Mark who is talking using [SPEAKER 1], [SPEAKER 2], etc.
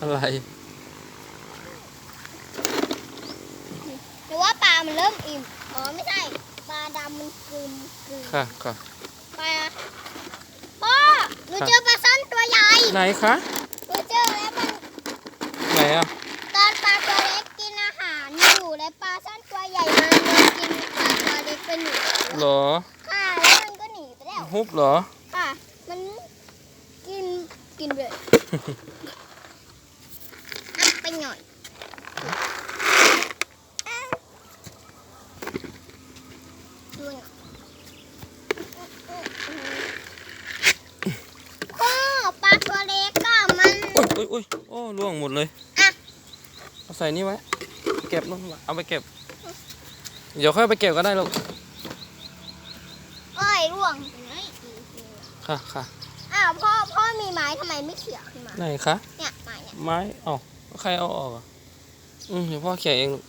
[SPEAKER 1] อะไร
[SPEAKER 2] หรือว่าปลา มันเริ่มอิ่ม อ๋อ ไม่ใช่ ปลาดำมันกลืนกลืน
[SPEAKER 1] ค่ะค่ะ
[SPEAKER 2] ปลาพ่อหนูเจอปลาซ่อนตัวใหญ่
[SPEAKER 1] ไหนคะ
[SPEAKER 2] หนูเจอแล้วมัน
[SPEAKER 1] ไหนอะ
[SPEAKER 2] ตอนปลาตัวเล็กกินอาหารอยู่และปลาซ่อนตัวใหญ่มามันกินปลาตัวเล็กไปหนู
[SPEAKER 1] เหรอ
[SPEAKER 2] ค่ะ แล้วมันก็หนีไปแล้ว
[SPEAKER 1] ฮุบเหรอ
[SPEAKER 2] ค่ะมันกิน กินเลยไปหน่อยพ่อปลาตัวเล็กก็มัน
[SPEAKER 1] อุ้ยอุ้ยอุ้ยโอ้ล่วงหมดเลย
[SPEAKER 2] อะ
[SPEAKER 1] เอาใส่นี่ไว้ เก็บนู่นเอาไปเก็บ เดี๋ยวค่อยเอาไปเก็บก็ได้ลูก
[SPEAKER 2] เอ้ยร่วง
[SPEAKER 1] ค่ะค่ะ
[SPEAKER 2] อ้าวพ่อพ่อมีไม้ ทำไมไม่เขี่ยขึ้นมา
[SPEAKER 1] ไหนคะ
[SPEAKER 2] เนี่ยไม้เนี่ย
[SPEAKER 1] ไม้เอ้าใครเอาออกอะ อืมเดี๋ยวพ่อเขี่ยเองลูก